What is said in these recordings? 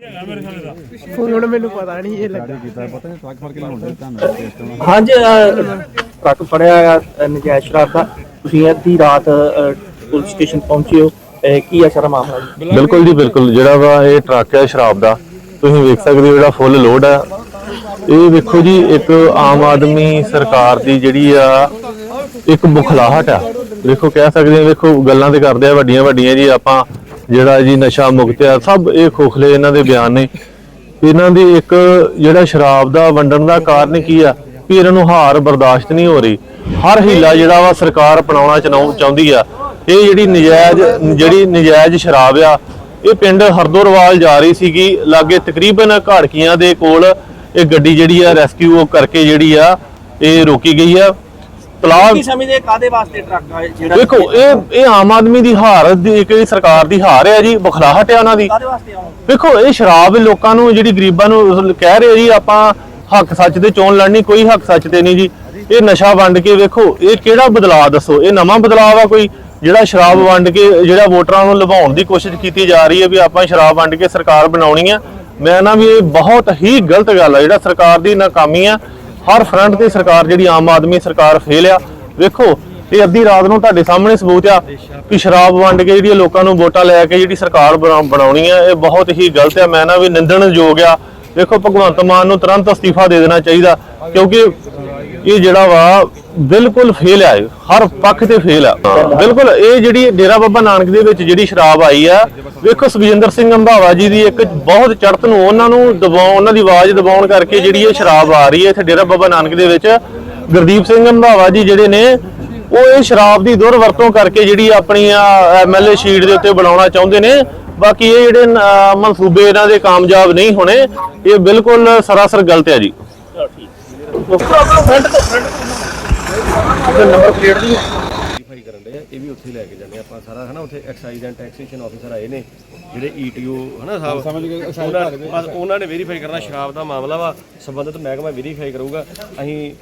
ਹੁਣ ਮੈਨੂੰ ਪਤਾ ਨਹੀਂ ਇਹ ਲੱਗਾ। ਹਾਂਜੀ ਅ, ਟਰੱਕ ਫੜਿਆ ਆ ਨਜਾਇਜ਼ ਸ਼ਰਾਬ ਦਾ। ਤੁਸੀਂ ਅੱਧੀ ਰਾਤ ਪੁਲਿਸ ਸਟੇਸ਼ਨ ਪਹੁੰਚੇ ਹੋ। ਅ, ਕੀ ਹੈ ਸਾਰਾ ਮਾਮਲਾ ਜੀ? ਬਿਲਕੁਲ ਜੀ ਬਿਲਕੁਲ। ਜਿਹੜਾ ਵਾ ਇਹ ਟਰੱਕ ਹੈ ਸ਼ਰਾਬ ਦਾ ਤੁਸੀਂ ਵੇਖ ਸਕਦੇ ਹੋ ਜਿਹੜਾ ਫੁੱਲ ਲੋਡ ਹੈ ਇਹ ਵੇਖੋ ਜੀ ਇੱਕ ਆਮ ਆਦਮੀ ਸਰਕਾਰ ਦੀ ਜਿਹੜੀ ਆ ਇੱਕ ਬੁਖਲਾਹਟ ਆ। ਵੇਖੋ ਕਹਿ ਸਕਦੇ ਆ ਵੇਖੋ ਗੱਲਾਂ ਤੇ ਕਰਦੇ ਆ ਵੱਡੀਆਂ ਵੱਡੀਆਂ ਜੀ ਆਪਾਂ ਜਿਹੜਾ ਜੀ ਨਸ਼ਾ ਮੁਕਤ ਆ, ਸਭ ਇਹ ਖੋਖਲੇ ਇਹਨਾਂ ਦੇ ਬਿਆਨ ਨੇ। ਇਹਨਾਂ ਦੀ ਇੱਕ ਜਿਹੜਾ ਸ਼ਰਾਬ ਦਾ ਵੰਡਣ ਦਾ ਕਾਰਨ ਕੀ ਆ? ਵੀ ਇਹਨਾਂ ਨੂੰ ਹਾਰ ਬਰਦਾਸ਼ਤ ਨਹੀਂ ਹੋ ਰਹੀ। ਹਰ ਹੀਲਾ ਜਿਹੜਾ ਵਾ ਸਰਕਾਰ ਅਪਣਾਉਣਾ ਚਨਾਉ- ਚਾਹੁੰਦੀ ਆ। ਇਹ ਜਿਹੜੀ ਨਜਾਇਜ਼ ਜਿਹੜੀ ਨਜਾਇਜ਼ ਸ਼ਰਾਬ ਆ, ਇਹ ਪਿੰਡ ਹਰਦੋਰਵਾਲ ਜਾ ਰਹੀ ਸੀਗੀ। ਲਾਗੇ ਤਕਰੀਬਨ ਘਾੜਕੀਆਂ ਦੇ ਕੋਲ ਇਹ ਗੱਡੀ ਜਿਹੜੀ ਆ, ਰੈਸਕਿਊ ਕਰਕੇ ਜਿਹੜੀ ਆ, ਇਹ ਰੋਕੀ ਗਈ ਆ। ਤਲਾਬ ਕੀ ਸਮਝਦੇ ਕਾਦੇ ਵਾਸਤੇ ਟਰੱਕ ਆ ਜਿਹੜਾ ਦੇਖੋ ਇਹ ਇਹ ਆਮ ਆਦਮੀ ਦੀ ਹਾਰ ਦੀ ਇੱਕ ਸਰਕਾਰ ਦੀ ਹਾਰ ਹੈ ਜੀ ਬਖਲਾਹਟ ਹੈ ਉਹਨਾਂ ਦੀ। ਕਾਦੇ ਵਾਸਤੇ ਆਉਂ ਵੇਖੋ ਇਹ ਸ਼ਰਾਬ ਲੋਕਾਂ ਨੂੰ ਜਿਹੜੀ ਗਰੀਬਾਂ ਨੂੰ ਕਹਿ ਰਹੇ ਜੀ ਆਪਾਂ ਹੱਕ ਸੱਚ ਤੇ ਚੋਣ ਲੜਨੀ ਕੋਈ ਹੱਕ ਸੱਚ ਤੇ ਨਹੀਂ ਜੀ। ਇਹ ਨਸ਼ਾ ਵੰਡ ਕੇ ਵੇਖੋ ਇਹ ਕਿਹੜਾ ਬਦਲਾਅ ਦੱਸੋ? ਇਹ ਨਵਾਂ ਬਦਲਾਅ ਆ ਕੋਈ? ਜਿਹੜਾ ਸ਼ਰਾਬ ਵੰਡ ਕੇ ਜਿਹੜਾ ਵੋਟਰਾਂ ਨੂੰ ਲੁਭਾਉਣ ਦੀ ਕੋਸ਼ਿਸ਼ ਕੀਤੀ ਜਾ ਰਹੀ ਹੈ ਵੀ ਆਪਾਂ ਸ਼ਰਾਬ ਵੰਡ ਕੇ ਸਰਕਾਰ ਬਣਾਉਣੀ ਆ ਮੈਂ ਨਾ ਵੀ ਇਹ ਬਹੁਤ ਹੀ ਗਲਤ ਗੱਲ ਆ। ਜਿਹੜਾ ਸਰਕਾਰ ਦੀ ਨਾਕਾਮੀ ਆ ਹਰ ਫਰੰਟ ਤੇ ਸਰਕਾਰ ਜਿਹੜੀ ਆਮ ਆਦਮੀ ਸਰਕਾਰ ਫੇਲ ਆ। ਵੇਖੋ, ਇਹ ਅੱਧੀ ਰਾਤ ਨੂੰ ਤੁਹਾਡੇ ਸਾਹਮਣੇ ਸਬੂਤ ਆ ਕਿ ਸ਼ਰਾਬ ਵੰਡ ਕੇ ਜਿਹੜੀ ਲੋਕਾਂ ਨੂੰ ਵੋਟਾਂ ਲੈ ਕੇ ਜਿਹੜੀ ਸਰਕਾਰ ਬਣਾਉਣੀ ਆ, ਇਹ ਬਹੁਤ ਹੀ ਗਲਤ ਆ। ਮੈਂ ਨਾ ਵੀ ਨਿੰਦਣ ਯੋਗ ਆ। ਵੇਖੋ, ਭਗਵੰਤ ਮਾਨ ਨੂੰ ਤੁਰੰਤ ਅਸਤੀਫਾ ਦੇ ਦੇਣਾ ਚਾਹੀਦਾ, ਕਿਉਂਕਿ ਇਹ ਜਿਹੜਾ ਵਾ ਬਿਲਕੁਲ ਫੇਲ ਆ ਹਰ ਪੱਖ ਤੇ ਫੇਲ ਆ। ਬਿਲਕੁਲ, ਇਹ ਜਿਹੜੀ ਡੇਰਾ ਬਾਬਾ ਨਾਨਕ ਦੇ ਵਿੱਚ ਜਿਹੜੀ ਸ਼ਰਾਬ ਆਈ ਆ ਵੇਖੋ ਸੁਖਜਿੰਦਰ ਸਿੰਘ ਅੰਧਾਵਾ ਜੀ ਦੀ ਇੱਕ ਬਹੁਤ ਚੜਤ ਨੂੰ ਉਹਨਾਂ ਨੂੰ ਦਬਾਉਣ ਉਹਨਾਂ ਦੀ ਆਵਾਜ਼ ਦਬਾਉਣ ਕਰਕੇ ਜਿਹੜੀ ਇਹ ਸ਼ਰਾਬ ਆ ਰਹੀ ਹੈ ਇੱਥੇ ਡੇਰਾ ਬਾਬਾ ਨਾਨਕ ਦੇ ਵਿੱਚ ਗੁਰਦੀਪ ਸਿੰਘ ਅੰਧਾਵਾ ਜੀ ਜਿਹੜੇ ਨੇ ਉਹ ਇਹ ਸ਼ਰਾਬ ਦੀ ਦੁਰਵਰਤੋਂ ਕਰਕੇ ਜਿਹੜੀ ਆਪਣੀ ਐਮਐਲਏ ਸ਼ੀਟ ਦੇ ਉੱਤੇ ਬਣਾਉਣਾ ਚਾਹੁੰਦੇ ਨੇ। ਬਾਕੀ ਇਹ ਜਿਹੜੇ ਮਨਸੂਬੇ ਇਹਨਾਂ ਦੇ ਕਾਮਯਾਬ ਨਹੀਂ ਹੋਣੇ ਇਹ ਬਿਲਕੁਲ ਸਰਾਸਰ ਗਲਤ ਹੈ ਜੀ। ਵੈਰੀਫਾਈ ਕਰਨ ਦੇ ਇਹ ਵੀ ਉੱਥੇ ਲੈ ਕੇ ਜਾਂਦੇ ਆਪਾਂ ਸਾਰਾ ਹਨਾ ਉੱਥੇ ਐਕਸਾਈਜ਼ ਐਂਡ ਟੈਕਸੇਸ਼ਨ ਆਫੀਸਰ ਆਏ ਨੇ ਜਿਹੜੇ ਈਟੀਓ ਹਨਾ ਸਾਹਿਬ। ਸਮਝ ਗਏ ਉਹਨਾਂ ਬਸ ਉਹਨਾਂ ਨੇ ਵੈਰੀਫਾਈ ਕਰਨਾ ਸ਼ਰਾਬ ਦਾ ਮਾਮਲਾ ਵਾ ਸੰਬੰਧਿਤ ਮਹਿਕਮਾ ਵੈਰੀਫਾਈ ਕਰੂਗਾ। ਅਸੀਂ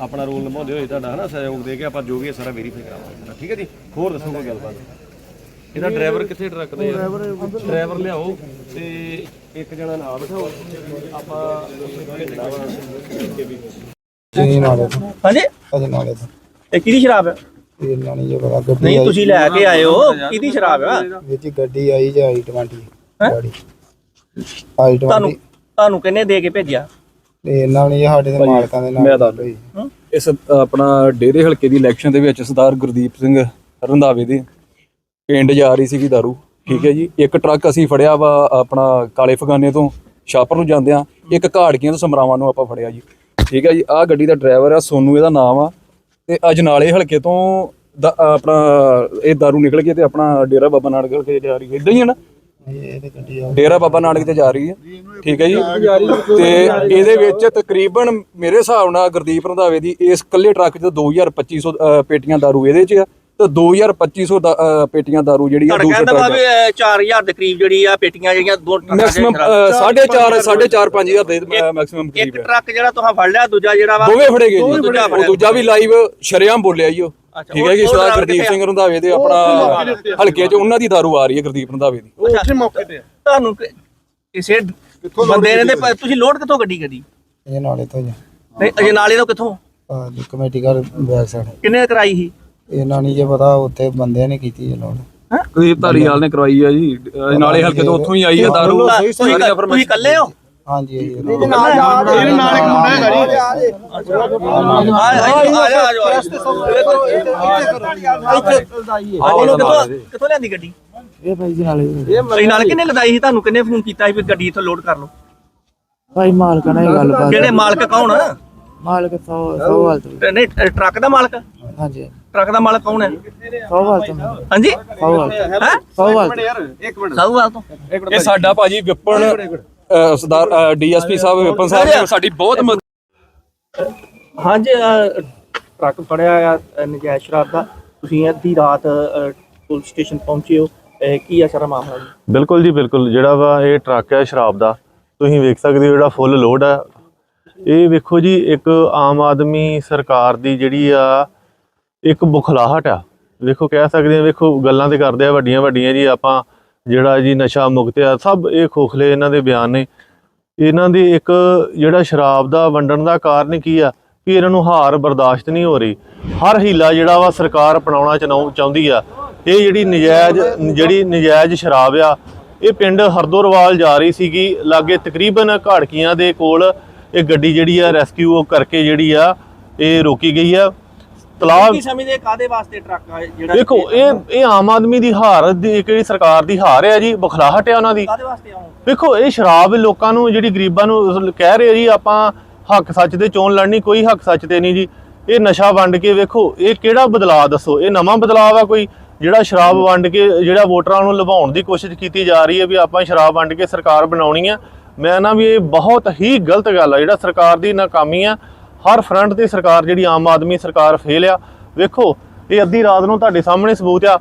ਆਪਣਾ ਰੂਲ ਨਿਭਾਉਂਦੇ ਹੋਏ ਤੁਹਾਡਾ ਹਨਾ ਸਹਿਯੋਗ ਦੇ ਕੇ ਆਪਾਂ ਜੋ ਵੀ ਹੈ ਸਾਰਾ ਵੈਰੀਫਾਈ ਕਰਾਵਾਂਗੇ। ਠੀਕ ਹੈ ਜੀ? ਹੋਰ ਦੱਸੋ ਕੋਈ ਗੱਲਬਾਤ? ਇਹਦਾ ਡਰਾਈਵਰ ਕਿੱਥੇ ਟਰੱਕ ਦੇ ਡਰਾਈਵਰ ਲਿਆਓ ਤੇ ਇੱਕ ਜਣਾ ਨਾਲ ਬਿਠਾਓ। ਆਪਾਂ ਹਾਂਜੀ? ਅਜੇ ਨਾਲੇ ਤੋਂ ਇਹ ਕਿਹਦੀ ਸ਼ਰਾਬ ਹੈ? ਇਹ ਨਾ ਨਹੀਂ ਜੇ ਪਤਾ ਗੱਡੀ ਨਹੀਂ ਆਈ ਤੁਸੀਂ ਲੈ ਕੇ ਆਏ ਹੋ ਕਿਹਦੀ ਸ਼ਰਾਬ ਆ? ਵਿੱਚ ਗੱਡੀ ਆਈ ਜਾਂ ਆਈ 20 ਗਾੜੀ। ਆਈ 20 ਤੁਹਾਨੂੰ ਤੁਹਾਨੂੰ ਕਿੰਨੇ ਦੇ ਕੇ ਭੇਜਿਆ? ਤੇ ਇਹਨਾਂ ਨੇ ਸਾਡੇ ਦੇ ਮਾਲਕਾਂ ਦੇ ਨਾਲ ਮੈਂ ਦੱਸ ਇਸ ਆਪਣਾ ਡੇਰੇ ਹਲਕੇ ਦੀ ਇਲੈਕਸ਼ਨ ਦੇ ਵਿੱਚ ਸਰਦਾਰ ਗੁਰਦੀਪ ਸਿੰਘ ਰੰਧਾਵੇ ਦੇ ਪਿੰਡ ਜਾ ਰਹੀ ਸੀਗੀ ਦਾਰੂ। ਠੀਕ ਹੈ ਜੀ। ਇੱਕ ਟਰੱਕ ਅਸੀਂ ਫੜਿਆ ਵਾ ਆਪਣਾ ਕਾਲੇ ਫਗਾਨੇ ਤੋਂ ਸ਼ਾਪਰ ਨੂੰ ਜਾਂਦਿਆਂ। ਇੱਕ ਘਾੜਕੀਆਂ ਤੋਂ ਸਮਰਾਵਾਂ ਨੂੰ ਆਪਾਂ ਫੜਿਆ ਜੀ। ਠੀਕ ਹੈ ਜੀ। ਆਹ ਗੱਡੀ ਦਾ ਡਰਾਈਵਰ ਆ ਸੋਨੂ ਇਹਦਾ ਨਾਮ ਆ। ਤੇ ਅਜਨਾਲੇ ਹਲਕੇ ਤੋਂ ਦਾ- ਆਪਣਾ ਇਹ ਦਾਰੂ ਨਿਕਲ ਕੇ ਤੇ ਆਪਣਾ ਡੇਰਾ ਬਾਬਾ ਨਾਨਕ ਹਲਕੇ ਜਾ ਰਹੀ ਹੈ। ਇਦਾਂ ਹੀ ਹੈ ਨਾ? ਡੇਰਾ ਬਾਬਾ ਨਾਨਕ ਤੇ ਜਾ ਰਹੀ ਹੈ। ਠੀਕ ਹੈ ਜੀ। ਤੇ ਇਹਦੇ ਵਿੱਚ ਤਕਰੀਬਨ ਮੇਰੇ ਹਿਸਾਬ ਨਾਲ ਗੁਰਦੀਪ ਰੰਧਾਵੇ ਦੀ ਇਸ ਕੱਲੇ ਟਰੱਕ 'ਚ 2250 ਅ, ਪੇਟੀਆਂ ਦਾਰੂ ਇਹਦੇ 'ਚ ਆ। ਤੇ 2250 ਦਾ, ਅ, ਪੇਟੀਆਂ ਦਾਰੂ ਜਿਹੜੀ ਆ ਦੂਸਰੇ ਟਰੱਕ ਵੀ 4000 ਦੇ ਕਰੀਬ ਜਿਹੜੀ ਆ ਪੇਟੀਆਂ ਜਿਹੜੀਆਂ ਦੋ ਟਰੱਕਾਂ ਦੇ ਮੈਕਸਿਮਮ ਅੰਦਰ ਆ। 4.5 4.5 5000 ਦੇ ਮੈਕਸਿਮਮ ਇੱਕ ਕਰੀਬ ਹੈ ਟਰੱਕ ਜਿਹੜਾ ਤੁਸੀਂ ਫੜ ਲਿਆ ਦੂਜਾ ਜਿਹੜਾ ਵਾ? ਦੋਵੇਂ ਫੜੇ ਗਏ ਉਹ ਜੀ। ਦੂਜਾ ਉਹ ਫੜਿਆ। ਦੂਜਾ ਵੀ ਲਾਈਵ ਸ਼ਰੇਆਮ ਬੋਲਿਆ ਜੀ ਉਹ। ਅੱਛਾ, ਠੀਕ ਹੈ ਉਹ ਸਰਦਾਰ ਗੁਰਦੀਪ ਸਿੰਘ ਰੰਧਾਵੇ ਦੇ ਆਪਣਾ ਹਲਕੇ 'ਚ ਉਹਨਾਂ ਦੀ ਦਾਰੂ ਆ ਰਹੀ ਹੈ ਗੁਰਦੀਪ ਰੰਧਾਵੇ ਦੀ। ਉੱਥੇ ਮੌਕੇ ਤੇ ਤੁਹਾਨੂੰ ਕਿ- ਕਿਸੇ ਬੰਦੇ ਨੇ ਤੇ ਤੁਸੀਂ ਲੋਡ ਕਿੱਥੋਂ ਗੱਡੀ? ਕਰੀ ਇਹ ਨਾਲੇ ਤੋਂ ਜੀ। ਨਹੀਂ ਅਜੇ ਨਾਲੇ ਤੋਂ ਕਿੱਥੋਂ? ਕਮੇਟੀ ਘਰ ਬੈਕ ਸਾਈਡ। ਕਿੰਨੇ ਕਰਾਈ ਸੀ? ਇਹਨਾਂ ਨਹੀਂ ਜੇ ਪਤਾ ਉੱਥੇ ਬੰਦਿਆਂ ਨੇ ਕੀਤੀ ਜੀ ਲੋੜ ਕੁਲਦੀਪ ਧਾਰੀਵਾਲ ਨੇ ਕਰਵਾਈ ਆ ਜੀ। ਅਹ ਨਾਲੇ ਹਲਕੇ ਤੋਂ ਉੱਥੋਂ ਹੀ ਆਈ ਹੈ ਦਾਰੂ। ਤੁਸੀਂ ਤੁਸੀਂ ਇਕੱਲੇ ਹੋ? ਹਾਂਜੀ ਇਹ ਇਹਦੇ ਨਾਲ ਇਹਦੇ ਨਾਲ ਇੱਕ ਮੁੰਡਾ ਹੈਗਾ ਜੀ। ਆ ਆ ਜਾ। ਆ ਜਾ ਕਿੱਥੋਂ ਲਿਆਂਦੀ ਗੱਡੀ? ਇਹ ਭਾਈ ਜੀ ਨਾਲੇ ਇਹ ਨਾਲ ਕਿੰਨੇ ਲਦਾਈ ਸੀ? ਤੁਹਾਨੂੰ ਕਿੰਨੇ ਫੋਨ ਕੀਤਾ ਸੀ ਵੀ ਗੱਡੀ ਇੱਥੋਂ ਲੋਡ ਕਰ ਲਓ? ਭਾਈ ਮਾਲਕ ਨਾਲ ਹੀ ਗੱਲ ਬਾਤ ਕਿਹੜੇ ਮਾਲਕ ਕੌਣ ਆ? ਮਾਲਕ 100 100 ਵਾਲ ਤੋਂ ਤੇ। ਨਹੀਂ ਟਰੱਕ ਦਾ ਮਾਲਕ? ਹਾਂਜੀ। ਟਰੱਕ ਦਾ ਮਾਲਕ ਕੌਣ ਹੈ? 100 ਵਾਲ ਤੋਂ। ਹਾਂਜੀ? 100 ਵਾਲ ਹੈ? 100 ਵਾਲ ਤੋਂ ਸਾਹੂਵਾਲ ਤੋਂ। ਇਹ ਸਾਡਾ ਭਾਜੀ ਵਿਪਨ ਸਰਦਾਰ ਡੀਐਸਪੀ ਸਾਹਿਬ ਵਿਪਨ ਸਾਹਿਬ ਨੇ ਸਾਡੀ ਬਹੁਤ ਮਦਦ ਹਾਂਜੀ ਟਰੱਕ ਫੜਿਆ ਆ ਨਜਾਇਜ਼ ਸ਼ਰਾਬ ਦਾ। ਤੁਸੀਂ ਅੱਧੀ ਰਾਤ ਪੁਲਿਸ ਸਟੇਸ਼ਨ ਪਹੁੰਚੇ ਹੋ। ਕੀ ਹੈ ਸਾਰਾ ਮਾਮਲਾ ਜੀ? ਬਿਲਕੁਲ ਜੀ ਬਿਲਕੁਲ। ਜਿਹੜਾ ਵਾ ਇਹ ਟਰੱਕ ਹੈ ਸ਼ਰਾਬ ਦਾ। ਤੁਸੀਂ ਵੇਖ ਸਕਦੇ ਹੋ ਜਿਹੜਾ ਫੁੱਲ ਲੋਡ ਆ। ਇਹ ਵੇਖੋ ਜੀ ਇੱਕ ਆਮ ਆਦਮੀ ਸਰਕਾਰ ਦੀ ਜਿਹੜੀ ਆ ਇੱਕ ਬੁਖਲਾਹਟ ਆ। ਵੇਖੋ ਕਹਿ ਸਕਦੇ ਆ ਵੇਖੋ, ਗੱਲਾਂ ਤੇ ਕਰਦੇ ਆ, ਵੱਡੀਆਂ ਵੱਡੀਆਂ ਜੀ, ਆਪਾਂ ਜਿਹੜਾ ਜੀ ਨਸ਼ਾ ਮੁਕਤ ਆ, ਸਭ ਇਹ ਖੋਖਲੇ ਇਹਨਾਂ ਦੇ ਬਿਆਨ ਨੇ। ਇਹਨਾਂ ਦੀ ਇੱਕ ਜਿਹੜਾ ਸ਼ਰਾਬ ਦਾ ਵੰਡਣ ਦਾ ਕਾਰਨ ਕੀ ਆ? ਕਿ ਇਹਨਾਂ ਨੂੰ ਹਾਰ ਬਰਦਾਸ਼ਤ ਨਹੀਂ ਹੋ ਰਹੀ। ਹਰ ਹੀਲਾ ਜਿਹੜਾ ਵਾ ਸਰਕਾਰ ਅਪਣਾਉਣਾ ਚਨਾਉ- ਚਾਹੁੰਦੀ ਆ। ਇਹ ਜਿਹੜੀ ਨਜਾਇਜ਼ ਜਿਹੜੀ ਨਜਾਇਜ਼ ਸ਼ਰਾਬ ਆ, ਇਹ ਪਿੰਡ ਹਰਦੋਰਵਾਲ ਜਾ ਰਹੀ ਸੀਗੀ। ਲਾਗੇ ਤਕਰੀਬਨ ਘਾੜਕੀਆਂ ਦੇ ਕੋਲ ਇਹ ਗੱਡੀ ਜਿਹੜੀ ਆ, ਰੈਸਕਿਊ ਕਰਕੇ ਜਿਹੜੀ ਆ, ਇਹ ਰੋਕੀ ਗਈ ਆ। ਤਲਾਬ ਕੀ ਸਮਝਦੇ ਕਾਦੇ ਵਾਸਤੇ ਟਰੱਕ ਆ ਜਿਹੜਾ ਦੇਖੋ ਇਹ ਇਹ ਆਮ ਆਦਮੀ ਦੀ ਹਾਰ ਦੀ ਜਿਹੜੀ ਸਰਕਾਰ ਦੀ ਹਾਰ ਹੈ ਜੀ ਬਖਲਾਹਟ ਹੈ ਉਹਨਾਂ ਦੀ। ਕਾਦੇ ਵਾਸਤੇ ਆਉਂ? ਵੇਖੋ ਇਹ ਸ਼ਰਾਬ ਲੋਕਾਂ ਨੂੰ ਜਿਹੜੀ ਗਰੀਬਾਂ ਨੂੰ ਕਹਿ ਰਹੇ ਜੀ ਆਪਾਂ ਹੱਕ ਸੱਚ ਤੇ ਚੋਣ ਲੜਨੀ ਕੋਈ ਹੱਕ ਸੱਚ ਤੇ ਨਹੀਂ ਜੀ। ਇਹ ਨਸ਼ਾ ਵੰਡ ਕੇ ਵੇਖੋ ਇਹ ਕਿਹੜਾ ਬਦਲਾਅ ਦੱਸੋ? ਇਹ ਨਵਾਂ ਬਦਲਾਅ ਆ ਕੋਈ? ਜਿਹੜਾ ਸ਼ਰਾਬ ਵੰਡ ਕੇ ਜਿਹੜਾ ਵੋਟਰਾਂ ਨੂੰ ਲੁਭਾਉਣ ਦੀ ਕੋਸ਼ਿਸ਼ ਕੀਤੀ ਜਾ ਰਹੀ ਹੈ ਵੀ ਆਪਾਂ ਸ਼ਰਾਬ ਵੰਡ ਕੇ ਸਰਕਾਰ ਬਣਾਉਣੀ ਆ ਮੈਂ ਨਾ ਵੀ ਇਹ ਬਹੁਤ ਹੀ ਗਲਤ ਗੱਲ ਆ। ਜਿਹੜਾ ਸਰਕਾਰ ਦੀ ਨਾਕਾਮੀ ਆ ਹਰ ਫਰੰਟ ਤੇ ਸਰਕਾਰ ਜਿਹੜੀ ਆਮ ਆਦਮੀ ਸਰਕਾਰ ਫੇਲ ਆ। ਵੇਖੋ, ਇਹ ਅੱਧੀ ਰਾਤ ਨੂੰ ਤੁਹਾਡੇ ਸਾਹਮਣੇ ਸਬੂਤ ਆ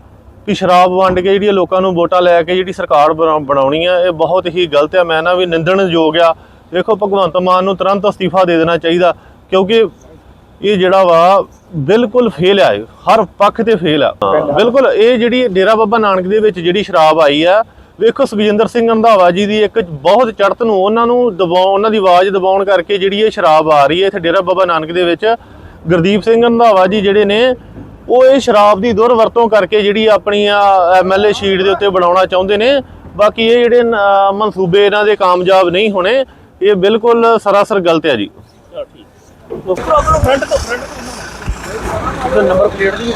ਕਿ ਸ਼ਰਾਬ ਵੰਡ ਕੇ ਜਿਹੜੀ ਲੋਕਾਂ ਨੂੰ ਵੋਟਾਂ ਲੈ ਕੇ ਜਿਹੜੀ ਸਰਕਾਰ ਬਣਾ- ਬਣਾਉਣੀ ਆ, ਇਹ ਬਹੁਤ ਹੀ ਗਲਤ ਆ। ਮੈਂ ਨਾ ਵੀ ਨਿੰਦਣਯੋਗ ਆ। ਵੇਖੋ, ਭਗਵੰਤ ਮਾਨ ਨੂੰ ਤੁਰੰਤ ਅਸਤੀਫਾ ਦੇ ਦੇਣਾ ਚਾਹੀਦਾ, ਕਿਉਂਕਿ ਇਹ ਜਿਹੜਾ ਵਾ ਬਿਲਕੁਲ ਫੇਲ ਆ ਹਰ ਪੱਖ ਤੇ ਫੇਲ ਆ। ਬਿਲਕੁਲ, ਇਹ ਜਿਹੜੀ ਡੇਰਾ ਬਾਬਾ ਨਾਨਕ ਦੇ ਵਿੱਚ ਜਿਹੜੀ ਸ਼ਰਾਬ ਆਈ ਆ ਵੇਖੋ ਸੁਖਜਿੰਦਰ ਸਿੰਘ ਰੰਧਾਵਾ ਜੀ ਦੀ ਇੱਕ ਬਹੁਤ ਚੜ੍ਹਤ ਨੂੰ ਉਹਨਾਂ ਨੂੰ ਦਬਾਉਣ ਉਹਨਾਂ ਦੀ ਆਵਾਜ਼ ਦਬਾਉਣ ਕਰਕੇ ਜਿਹੜੀ ਇਹ ਸ਼ਰਾਬ ਆ ਰਹੀ ਹੈ ਇੱਥੇ ਡੇਰਾ ਬਾਬਾ ਨਾਨਕ ਦੇ ਵਿੱਚ ਗੁਰਦੀਪ ਸਿੰਘ ਰੰਧਾਵਾ ਜੀ ਜਿਹੜੇ ਨੇ ਉਹ ਇਹ ਸ਼ਰਾਬ ਦੀ ਦੁਰਵਰਤੋਂ ਕਰਕੇ ਜਿਹੜੀ ਆਪਣੀ ਐਮਐਲਏ ਸ਼ੀਟ ਦੇ ਉੱਤੇ ਬਣਾਉਣਾ ਚਾਹੁੰਦੇ ਨੇ ਬਾਕੀ ਇਹ ਜਿਹੜੇ ਮਨਸੂਬੇ ਇਹਨਾਂ ਦੇ ਕਾਮਯਾਬ ਨਹੀਂ ਹੋਣੇ ਇਹ ਬਿਲਕੁਲ ਸਰਾਸਰ ਗਲਤ ਹੈ ਜੀ। ਚਲੋ ਠੀਕ। ਫਰੰਟ ਤੋਂ ਫਰੰਟ ਤੋਂ। ਨੰਬਰ ਪਲੇਟ ਦੀ